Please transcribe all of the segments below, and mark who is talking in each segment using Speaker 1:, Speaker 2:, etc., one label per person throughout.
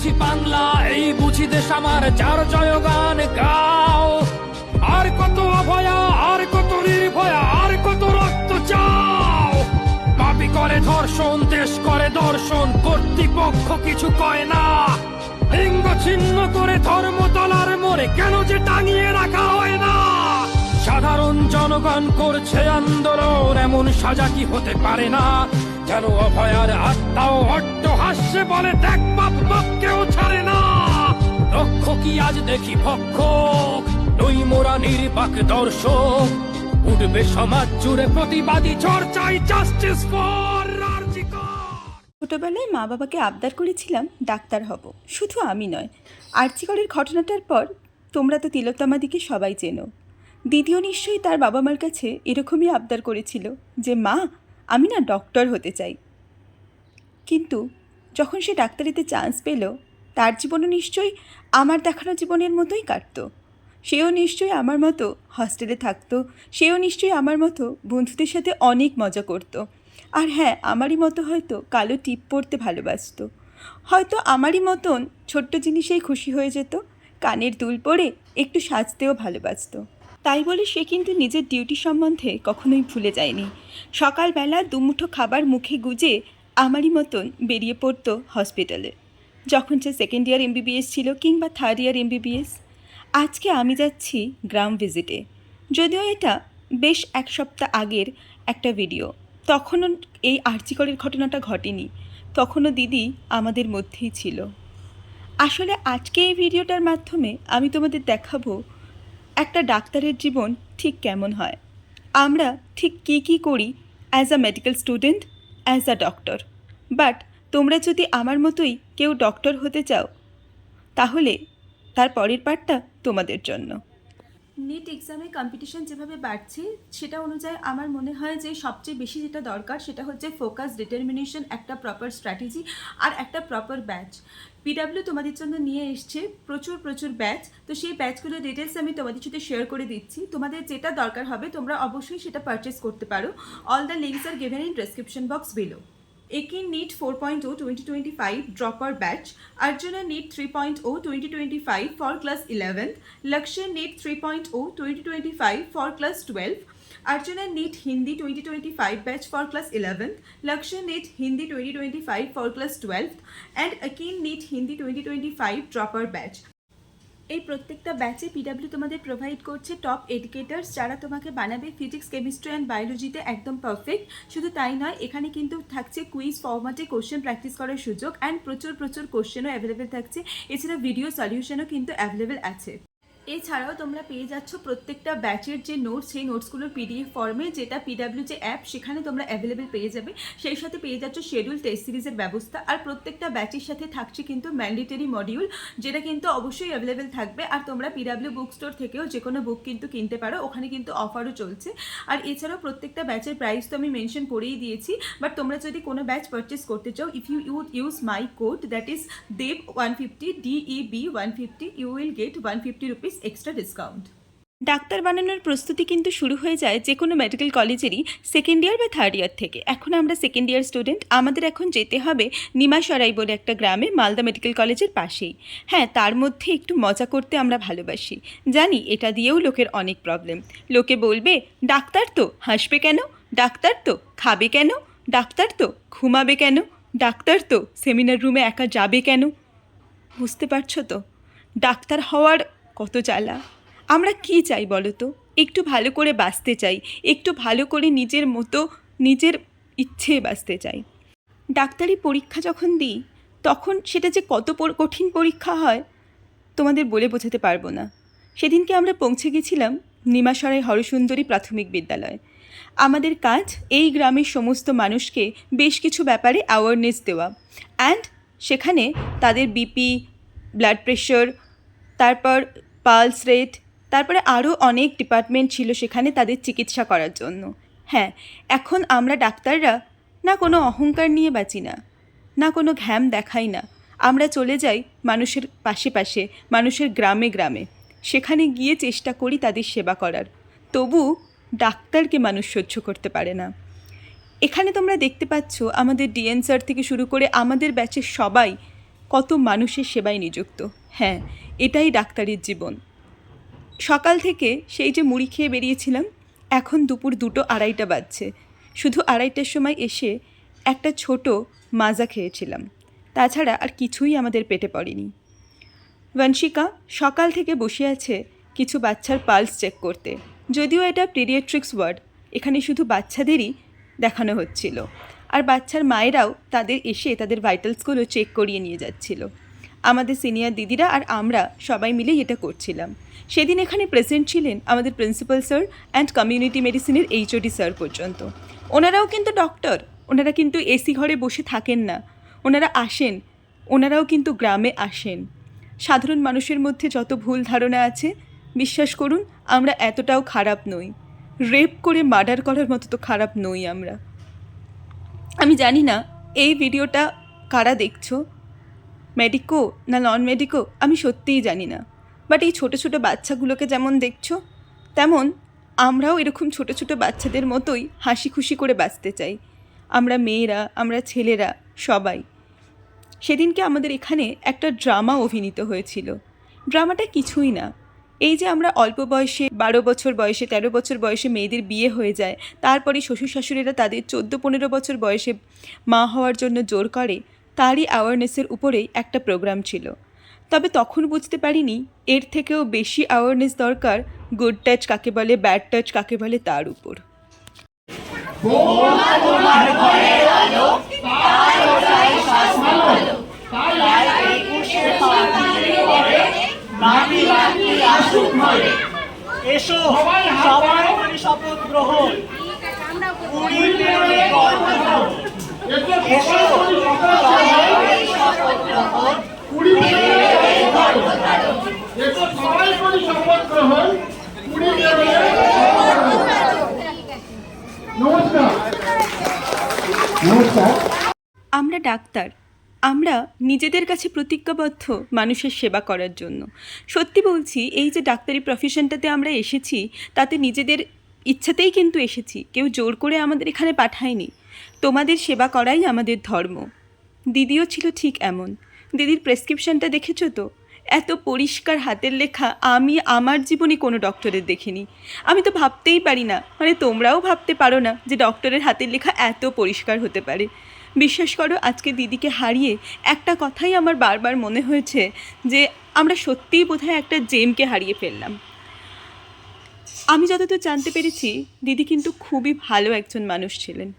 Speaker 1: বুঝি বাংলা, এই বুঝি দেশ আমার, যার জয়গান গাও। আর কত অভয়া, আর কত নির্ভয়া, আর কত রক্ত চাও। পাপি করে ধর্ষণ, দেশ করে দর্শন, কর্তৃপক্ষ কিছু কয় না। লিঙ্গ ছিন্ন করে ধর্ম তলার মোড়ে কেন যে টাঙিয়ে রাখা হয় না? সাধারণ জনগণ করছে আন্দোলন, এমন সাজা কি হতে পারে না? যেন অভয়ার আত্মাও অট্ট হাস্যে বলে দেখ বাপ বাপকেও ছাড়ে না। লক্ষ্য কি আজ দেখি ভক্ষক? নই মোরা নির্বাক দর্শক। উঠবে সমাজ জুড়ে প্রতিবাদী চর্চায় জাস্টিস ফর
Speaker 2: ছোটবেলায় মা বাবাকে আবদার করেছিলাম ডাক্তার হব। শুধু আমি নয় আর্চিকরের ঘটনাটার পর তোমরা তো তিলোত্তমাদিকে সবাই চেনো। দিদিও নিশ্চয়ই তার বাবা মার কাছে এরকমই আবদার করেছিল যে, মা, আমি না ডক্টর হতে চাই। কিন্তু যখন সে ডাক্তারিতে চান্স পেল, তার জীবনও নিশ্চয়ই আমার দেখানো জীবনের মতোই কাটতো। সেও নিশ্চয়ই আমার মতো হস্টেলে থাকতো, সেও নিশ্চয়ই আমার মতো বন্ধুদের সাথে অনেক মজা করতো। আর হ্যাঁ আমারই মতো হয়তো কালো টিপ পরতে ভালোবাসতো। হয়তো আমারই মতন ছোট্ট জিনিসেই খুশি হয়ে যেত, কানের দুল পরে একটু সাজতেও ভালোবাসত। তাই বলে সে কিন্তু নিজের ডিউটি সম্বন্ধে কখনোই ভুলে যায়নি। সকালবেলা দুমুঠো খাবার মুখে গুজে আমারই মতন বেরিয়ে পড়তো হসপিটালে যখন সে সেকেন্ড ইয়ার এমবিবিএস ছিল কিংবা থার্ড ইয়ার এমবিবিএস আজকে আমি যাচ্ছি গ্রাম ভিজিটে যদিও এটা বেশ এক সপ্তাহ আগের একটা ভিডিও তখনও এই আর্চিকরের ঘটনাটা ঘটেনি, তখনও দিদি আমাদের মধ্যেই ছিল। আসলে আজকে এই ভিডিওটার মাধ্যমে আমি তোমাদের দেখাবো একটা ডাক্তারের জীবন ঠিক কেমন হয়। আমরা ঠিক কী কী করি as a medical student as a doctor but তোমরা যদি আমার মতোই কেউ ডক্টর হতে চাও, তাহলে তার পরের পার্টটা তোমাদের জন্য। নিট এক্সামে কম্পিটিশন যেভাবে বাড়ছে, সেটা অনুযায়ী আমার মনে হয় যে সবচেয়ে বেশি যেটা দরকার সেটা হচ্ছে ফোকাস ডিটারমিনেশন একটা প্রপার স্ট্র্যাটেজি আর একটা প্রপার ব্যাচ পিডাব্লিউ তোমাদের জন্য নিয়ে এসছে প্রচুর প্রচুর ব্যাচ তো সেই ব্যাচগুলোর ডিটেলস আমি তোমাদের সাথে শেয়ার করে দিচ্ছি। তোমাদের যেটা দরকার হবে তোমরা অবশ্যই সেটা পারচেস করতে পারো। All the links are given in description box below Akin NEET 4.0 2025 dropper batch, Arjuna NEET 3.0 2025 for class 11th, Lakshya NEET 3.0 2025 for class 12th, Arjuna NEET Hindi 2025 batch for class 11th, Lakshya NEET Hindi 2025 for class 12th, and Akin NEET Hindi 2025 dropper batch. এই প্রত্যেকটা ব্যাচে PW তোমাদের provide করছে top educators যারা তোমাকে বানাবে physics chemistry and বায়োলজিতে একদম perfect শুধু তাই নয়, এখানে কিন্তু থাকছে কুইজ ফর্মাটে কোশ্চেন প্র্যাকটিস করার সুযোগ অ্যান্ড প্রচুর প্রচুর কোশ্চেনও অ্যাভেলেবেল থাকছে। এছাড়া ভিডিও সলিউশনও কিন্তু অ্যাভেলেবেল আছে। এছাড়াও তোমরা পেয়ে যাচ্ছ প্রত্যেকটা ব্যাচের যে নোটস সেই নোটসগুলোর পিডিএফ ফর্মে যেটা পিডাব্লিউ যে অ্যাপ সেখানে তোমরা অ্যাভেলেবেল পেয়ে যাবে। সেই সাথে পেয়ে যাচ্ছ শেডিউল টেস্ট সিরিজের ব্যবস্থা। আর প্রত্যেকটা ব্যাচের সাথে থাকছে কিন্তু ম্যান্ডেটরি মডিউল যেটা কিন্তু অবশ্যই অ্যাভেলেবেল থাকবে। আর তোমরা পিডাব্লিউ বুক স্টোর থেকেও যে কোনো বুক কিন্তু কিনতে পারো। ওখানে কিন্তু অফারও চলছে। আর এছাড়াও প্রত্যেকটা ব্যাচের প্রাইস তো আমি মেনশন করেই দিয়েছি। বাট তোমরা যদি কোনো ব্যাচ পারচেস করতে চাও if you you'd use my code that is Dev one fifty DEB one fifty you will get one fifty rupees extra discount doctor বানানোর প্রস্তুতি কিন্তু শুরু হয়ে যায় যে কোনো মেডিকেল কলেজেরই সেকেন্ড ইয়ার বা থার্ড ইয়ার থেকে। এখন আমরা সেকেন্ড ইয়ার স্টুডেন্ট আমাদের এখন যেতে হবে নিমাসরাই বলে একটা গ্রামে, মালদা মেডিকেল কলেজের পাশেই। হ্যাঁ তার মধ্যে একটু মজা করতে আমরা ভালোবাসি। জানি এটা দিয়েও লোকের অনেক প্রবলেম লোকে বলবে, ডাক্তার তো, হাসবে কেন? ডাক্তার তো, খাবে কেন? ডাক্তার তো, ঘুমাবে কেন? ডাক্তার তো সেমিনার রুমে একা যাবে কেন? বুঝতে পারছ তো? ডাক্তার হওয়ার কত জ্বালা আমরা কি চাই বলো তো? একটু ভালো করে বাঁচতে চাই, একটু ভালো করে নিজের মতো, নিজের ইচ্ছে বাঁচতে চাই। ডাক্তারি পরীক্ষা যখন দিই, তখন সেটা যে কত কঠিন পরীক্ষা হয়, তোমাদের বলে বোঝাতে পারব না। সেদিনকে আমরা পৌঁছে গেছিলাম নিমাসরাই হরসুন্দরী প্রাথমিক বিদ্যালয়। আমাদের কাজ, এই গ্রামের সমস্ত মানুষকে বেশ কিছু ব্যাপারে অ্যাওয়ারনেস দেওয়া। অ্যান্ড সেখানে তাদের বিপি ব্লাড প্রেশার তারপর পালস রেট, তারপরে আরও অনেক ডিপার্টমেন্ট ছিল সেখানে তাদের চিকিৎসা করার জন্য। হ্যাঁ এখন আমরা ডাক্তাররা না কোনো অহংকার নিয়ে বাঁচি না না কোনো ঘ্যাম দেখাই না। আমরা চলে যাই মানুষের পাশে পাশে, মানুষের গ্রামে গ্রামে। সেখানে গিয়ে চেষ্টা করি তাদের সেবা করার। তবু ডাক্তারকে মানুষ সহ্য করতে পারে না। এখানে তোমরা দেখতে পাচ্ছ আমাদের ডিএন স্যার থেকে শুরু করে আমাদের ব্যাচের সবাই কত মানুষের সেবায় নিযুক্ত। হ্যাঁ এটাই ডাক্তারের জীবন। সকাল থেকে সেই যে মুড়ি খেয়ে বেরিয়েছিলাম, এখন দুপুর দুটো আড়াইটা বাজছে। শুধু আড়াইটার সময় এসে একটা ছোট মাজা খেয়েছিলাম। তাছাড়া আর কিছুই আমাদের পেটে পড়েনি। বংশিকা সকাল থেকে বসে আছে কিছু বাচ্চার পালস চেক করতে। যদিও এটা পিরিয়াট্রিক্স ওয়ার্ড, এখানে শুধু বাচ্চাদেরই দেখানো হচ্ছিল। আর বাচ্চার মায়েরাও তাদের এসে তাদের ভাইটালসগুলো চেক করিয়ে নিয়ে যাচ্ছিল। আমাদের সিনিয়র দিদিরা আর আমরা সবাই মিলেই এটা করছিলাম। সেদিন এখানে প্রেজেন্ট ছিলেন আমাদের প্রিন্সিপাল স্যার অ্যান্ড কমিউনিটি মেডিসিনের এইচওডি স্যার পর্যন্ত। ওনারাও কিন্তু ডক্টর, ওনারা কিন্তু এসি ঘরে বসে থাকেন না। ওনারা আসেন, ওনারাও কিন্তু গ্রামে আসেন। সাধারণ মানুষের মধ্যে যত ভুল ধারণা আছে, বিশ্বাস করুন, আমরা এতটাও খারাপ নই। রেপ করে মার্ডার করার মতো তো খারাপ নই আমরা। আমি জানি না, এই ভিডিওটা কারা দেখছ? মেডিকো না নন মেডিকো, আমি সত্যিই জানি না। বাট এই ছোটো ছোটো বাচ্চাগুলোকে যেমন দেখছ, তেমন আমরাও এরকম ছোটো ছোটো বাচ্চাদের মতোই হাসি খুশি করে বাঁচতে চাই। আমরা মেয়েরা, আমরা ছেলেরা, সবাই। সেদিনকে আমাদের এখানে একটা ড্রামা অভিনীত হয়েছিল। ড্রামাটা কিছুই না। এই যে আমরা অল্প বয়সে, বারো বছর বয়সে, তেরো বছর বয়সে মেয়েদের বিয়ে হয়ে যায়, তারপরে শ্বশুর শাশুড়িরা তাদের চোদ্দ পনেরো বছর বয়সে মা হওয়ার জন্য জোর করে তারই অ্যাওয়ারনেসের উপরেই একটা প্রোগ্রাম ছিল। তবে তখন বুঝতে পারিনি, এর থেকেও বেশি অ্যাওয়ারনেস দরকার গুড টাচ কাকে বলে ব্যাড টাচ কাকে বলে তার উপর।
Speaker 3: এসো সবাই করি শপথ গ্রহণ কুড়ি পেরোলে গল্প গ্রহণ। এসো সবাই করি শপথ গ্রহণ
Speaker 4: কুড়ি এসো সবাই করি শপথ গ্রহণ কুড়ি নমস্কার নমস্কার
Speaker 2: আমরা ডাক্তার। আমরা নিজেদের কাছে প্রতিজ্ঞাবদ্ধ মানুষের সেবা করার জন্য। সত্যি বলছি, এই যে ডাক্তারি প্রফেশনটাতে আমরা এসেছি, তাতে নিজেদের ইচ্ছাতেই কিন্তু এসেছি। কেউ জোর করে আমাদের এখানে পাঠায়নি। তোমাদের সেবা করাই আমাদের ধর্ম। দিদিও ছিল ঠিক এমন। দিদির প্রেসক্রিপশনটা দেখেছ তো? এত পরিষ্কার হাতের লেখা আমি আমার জীবনে কোনো ডক্টরের দেখিনি। আমি তো ভাবতেই পারি না মানে তোমরাও ভাবতে পারো না যে ডক্টরের হাতের লেখা এত পরিষ্কার হতে পারে। বিশ্বাস করো, আজকে দিদিকে হারিয়ে একটা কথাই আমার বারবার মনে হয়েছে যে আমরা সত্যিই বোধহয় একটা জেমকে হারিয়ে ফেললাম। আমি যতদূর জানতে পেরেছি, দিদি কিন্তু খুবই ভালো একজন মানুষ ছিলেন।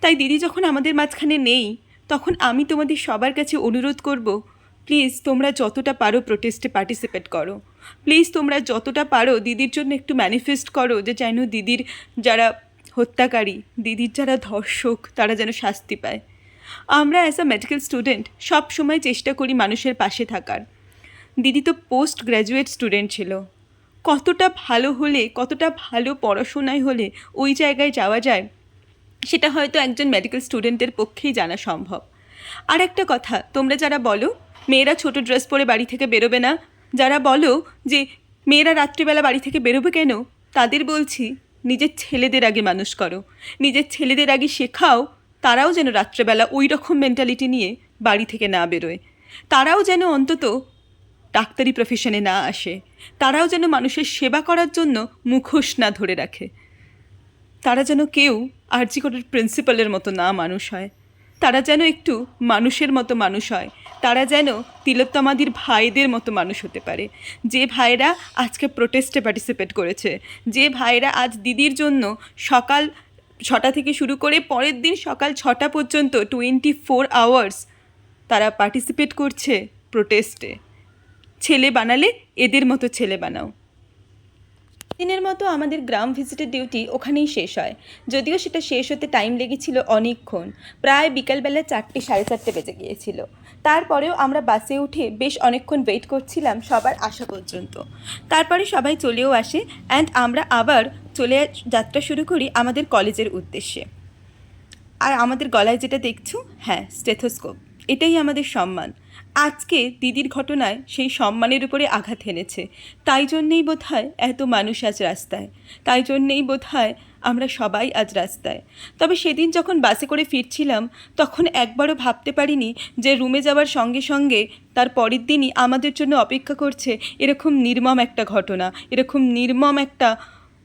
Speaker 2: তাই দিদি যখন আমাদের মাঝখানে নেই, তখন আমি তোমাদের সবার কাছে অনুরোধ করব প্লিজ তোমরা যতটা পারো প্রোটেস্টে পার্টিসিপেট করো। প্লিজ তোমরা যতটা পারো দিদির জন্য একটু ম্যানিফেস্ট করো যে যেন দিদির যারা হত্যাকারী, দিদির যারা ধর্ষক, তারা যেন শাস্তি পায়। আমরা অ্যাজ আ মেডিকেল স্টুডেন্ট সব সময় চেষ্টা করি মানুষের পাশে থাকার। দিদি তো পোস্ট গ্র্যাজুয়েট স্টুডেন্ট ছিল। কতটা ভালো হলে, কতটা ভালো পড়াশোনায় হলে ওই জায়গায় যাওয়া যায়, সেটা হয়তো একজন মেডিকেল স্টুডেন্টের পক্ষেই জানা সম্ভব। আর একটা কথা, তোমরা যারা বলো মেয়েরা ছোট ড্রেস পরে বাড়ি থেকে বেরোবে না। যারা বলো যে মেয়েরা রাত্রিবেলা বাড়ি থেকে বেরোবে কেন, তাদের বলছি, নিজের ছেলেদের আগে মানুষ করো। নিজের ছেলেদের আগে শেখাও, তারাও যেন রাত্রেবেলা ওই রকম মেন্টালিটি নিয়ে বাড়ি থেকে না বেরোয়। তারাও যেন অন্তত ডাক্তারি প্রফেশনে না আসে। তারাও যেন মানুষের সেবা করার জন্য মুখোশ না ধরে রাখে। তারা যেন কেউ আর্জিকরের প্রিন্সিপালের মতো না মানুষ হয়। তারা যেন একটু মানুষের মতো মানুষ হয়। তারা যেন তিলোত্তমাদির ভাইদের মতো মানুষ হতে পারে। যে ভাইরা আজকে প্রোটেস্টে পার্টিসিপেট করেছে, যে ভাইরা আজ দিদির জন্য সকাল ছটা থেকে শুরু করে পরের দিন সকাল ছটা পর্যন্ত টোয়েন্টি ফোর আওয়ার্স তারা পার্টিসিপেট করছে প্রোটেস্টে ছেলে বানালে এদের মতো ছেলে বানাও। দিনের মতো আমাদের গ্রাম ভিজিটের ডিউটি ওখানেই শেষ হয়। যদিও সেটা শেষ হতে টাইম লেগেছিল অনেকক্ষণ, প্রায় বিকালবেলা চারটে সাড়ে চারটে বেজে গিয়েছিল। তারপরেও আমরা বাসে উঠে বেশ অনেকক্ষণ ওয়েট করছিলাম সবার আসা পর্যন্ত। তারপরে সবাই চলেও আসে অ্যান্ড আমরা আবার চলে যাত্রা শুরু করি আমাদের কলেজের উদ্দেশ্যে। আর আমাদের গলায় যেটা দেখছ হ্যাঁ স্টেথোস্কোপ এটাই আমাদের সম্মান। আজকে দিদির ঘটনায় সেই সম্মানের উপরে আঘাত হেনেছে তাই জন্যেই বোধ হয় এত মানুষ আজ রাস্তায়। তাই জন্যেই বোধ আমরা সবাই আজ রাস্তায়। তবে সেদিন যখন বাসে করে ফিরছিলাম, তখন একবারও ভাবতে পারিনি যে রুমে যাওয়ার সঙ্গে সঙ্গে তার পরের দিনই আমাদের জন্য অপেক্ষা করছে এরকম নির্মম একটা ঘটনা, এরকম নির্মম একটা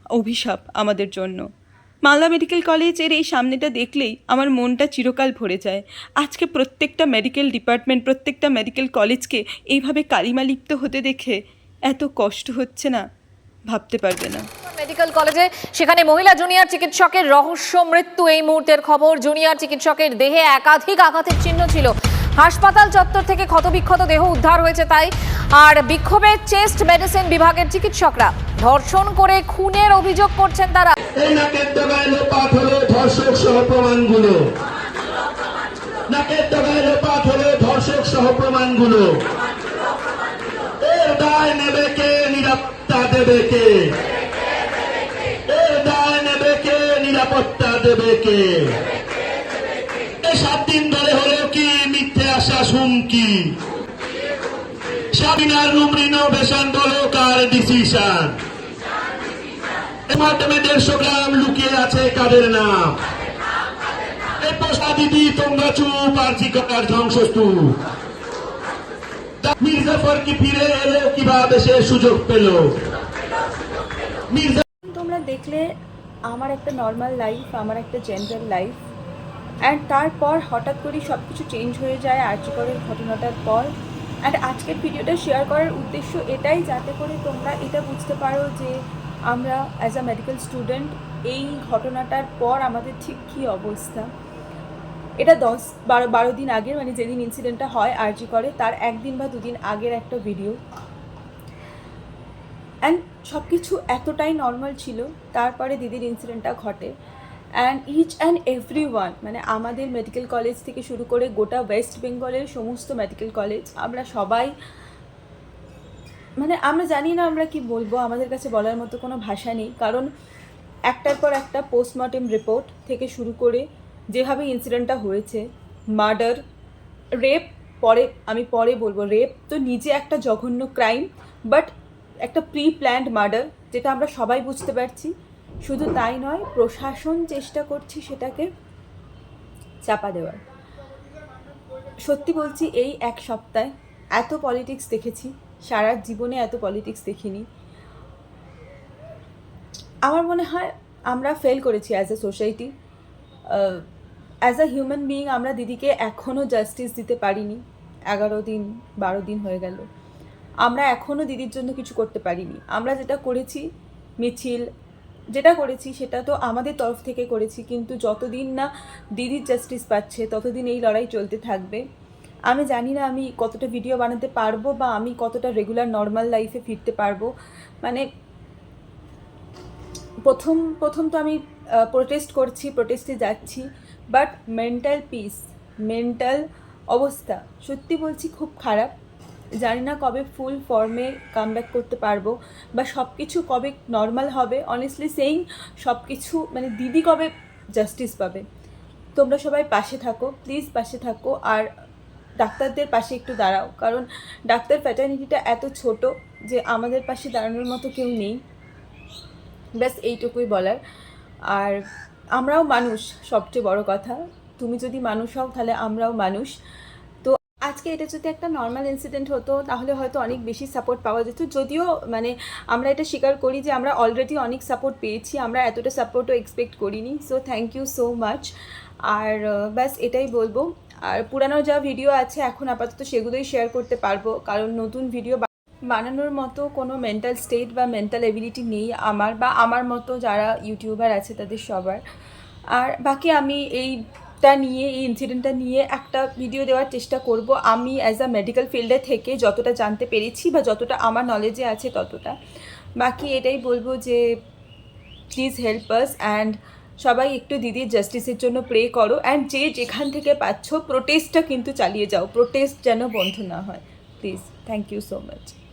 Speaker 2: অভিশাপ আমাদের জন্য। মালদা মেডিকেল কলেজের এই সামনেটা দেখলেই আমার মনটা চিরকাল ভরে যায়। আজকে প্রত্যেকটা মেডিকেল ডিপার্টমেন্ট, প্রত্যেকটা মেডিকেল কলেজকে এইভাবে কালিমালিপ্ত হতে দেখে এত কষ্ট হচ্ছে না? ভাবতে পারবে না।
Speaker 5: মেডিকেল কলেজে সেখানে মহিলা জুনিয়র চিকিৎসকের রহস্য মৃত্যু এই মুহূর্তের খবর। জুনিয়র চিকিৎসকের দেহে একাধিক আঘাতের চিহ্ন ছিল। হাসপাতাল চত্বর থেকে ক্ষতবিক্ষত দেহ উদ্ধার হয়েছে তাই। আর বিক্ষোভে চেস্ট মেডিসিন বিভাগের চিকিৎসকরা ধর্ষণ করে খুনের অভিযোগ করছেন তারা।
Speaker 4: ধর্ষক সহ প্রমাণগুলো। এর দায় নেবে কে নিরাপত্তা দেবে কে? দায় নেবে কে? নিরাপত্তা দেবে কে? সাত দিন ধরে হলো কি? মিথ্যে আশা, হুমকি। সাবিনার রুম রিনোভেশন বলো কার ডিসিশন মাধ্যমে দেড়শো গ্রাম লুকিয়ে আছে কাদের নাম? পোষা দিদি, তোমরা চুপ, আর চিকার ধ্বংসস্তূপ।
Speaker 2: তোমরা দেখলে আমার একটা নর্মাল লাইফ আমার একটা জেনারেল লাইফ অ্যান্ড তারপর হঠাৎ করেই সব কিছু চেঞ্জ হয়ে যায়, আর্যকরের ঘটনাটার পর অ্যান্ড আজকের ভিডিওটা শেয়ার করার উদ্দেশ্য এটাই, যাতে করে তোমরা এটা বুঝতে পারো যে আমরা অ্যাজ আ মেডিকেল স্টুডেন্ট এই ঘটনাটার পর আমাদের ঠিক কী অবস্থা। এটা দশ বারো বারো দিন আগের মানে যেদিন ইনসিডেন্টটা হয় আরজি করে, তার একদিন বা দুদিন আগের একটা ভিডিও অ্যান্ড সব কিছু এতটাই নর্মাল ছিল, তারপরে দিদির ইনসিডেন্টটা ঘটে। And each and every one মানে আমাদের মেডিকেল কলেজ থেকে শুরু করে গোটা ওয়েস্ট বেঙ্গলের সমস্ত মেডিকেল কলেজ আমরা সবাই মানে আমরা জানি না আমরা কি বলব, আমাদের কাছে বলার মতো কোনো ভাষা নেই। কারণ একটার পর একটা পোস্টমর্টেম রিপোর্ট থেকে শুরু করে যেভাবে ইনসিডেন্টটা হয়েছে মার্ডার রেপ পরে, আমি পরে বলব রেপ তো নিজে একটা জঘন্য ক্রাইম বাট একটা প্রি প্ল্যান্ড মার্ডার যেটা আমরা সবাই বুঝতে পারছি। শুধু তাই নয়, প্রশাসন চেষ্টা করছি সেটাকে চাপা দেওয়ার। সত্যি বলছি, এই এক সপ্তাহে এত পলিটিক্স দেখেছি, সারা জীবনে এত পলিটিক্স দেখিনি। আমার মনে হয় আমরা ফেল করেছি as a society as a human being আমরা দিদিকে এখনও জাস্টিস দিতে পারিনি। এগারো দিন, বারো দিন হয়ে গেল। আমরা এখনও দিদির জন্য কিছু করতে পারিনি। আমরা যেটা করেছি, মিছিল, যেটা করেছি, সেটা তো আমাদের তরফ থেকে করেছি, কিন্তু যতদিন না দিদির জাস্টিস পাচ্ছে, ততদিন এই লড়াই চলতে থাকবে। আমি জানি না আমি কতটা ভিডিও বানাতে পারব বা আমি কতটা রেগুলার নর্মাল লাইফে ফিরতে পারব। মানে প্রথম প্রথম তো আমি প্রোটেস্ট করছি প্রোটেস্টে যাচ্ছি। বাট মেন্টাল পিস মেন্টাল অবস্থা, সত্যি বলছি খুব খারাপ। জানি না কবে ফুল ফর্মে কাম করতে পারব বা সব কিছু কবে নর্মাল হবে। অনেস্টলি সেইং সব কিছু মানে দিদি কবে জাস্টিস পাবে? তোমরা সবাই পাশে থাকো প্লিজ পাশে থাকো। আর ডাক্তারদের পাশে একটু দাঁড়াও। কারণ ডাক্তার ফ্যাটার্নিটিটা এত ছোট যে আমাদের পাশে দাঁড়ানোর মতো কেউ নেই। ব্যাস এইটুকুই বলার। আর আমরাও মানুষ, সবচেয়ে বড় কথা। তুমি যদি মানুষ হও, তাহলে আমরাও মানুষ। তো আজকে এটা যদি একটা নর্মাল ইনসিডেন্ট হতো, তাহলে হয়তো অনেক বেশি সাপোর্ট পাওয়া যেত। যদিও মানে আমরা এটা স্বীকার করি যে আমরা অলরেডি অনেক সাপোর্ট পেয়েছি, আমরা এতটা সাপোর্টও এক্সপেক্ট করিনি। So thank you so much আর ব্যাস, এটাই বলব। আর পুরানো যা ভিডিও আছে, এখন আপাতত সেগুলোই শেয়ার করতে পারব। কারণ নতুন ভিডিও বানানোর মতো কোনো মেন্টাল স্টেট বা মেন্টাল এবিলিটি নেই আমার বা আমার মতো যারা ইউটিউবার আছে তাদের সবার। আর বাকি আমি এইটা নিয়ে, এই ইনসিডেন্টটা নিয়ে একটা ভিডিও দেওয়ার চেষ্টা করব। আমি অ্যাজ আ মেডিকেল ফিল্ডে থেকে যতটা জানতে পেরেছি বা যতটা আমার নলেজে আছে ততটা। বাকি এটাই বলব যে প্লিজ হেল্প আস অ্যান্ড সবাই একটু দিদির জাস্টিসের জন্য প্রে করো অ্যান্ড যে যেখান থেকে পাচ্ছ প্রোটেস্টটা কিন্তু চালিয়ে যাও। প্রোটেস্ট যেন বন্ধ না হয়। Please thank you so much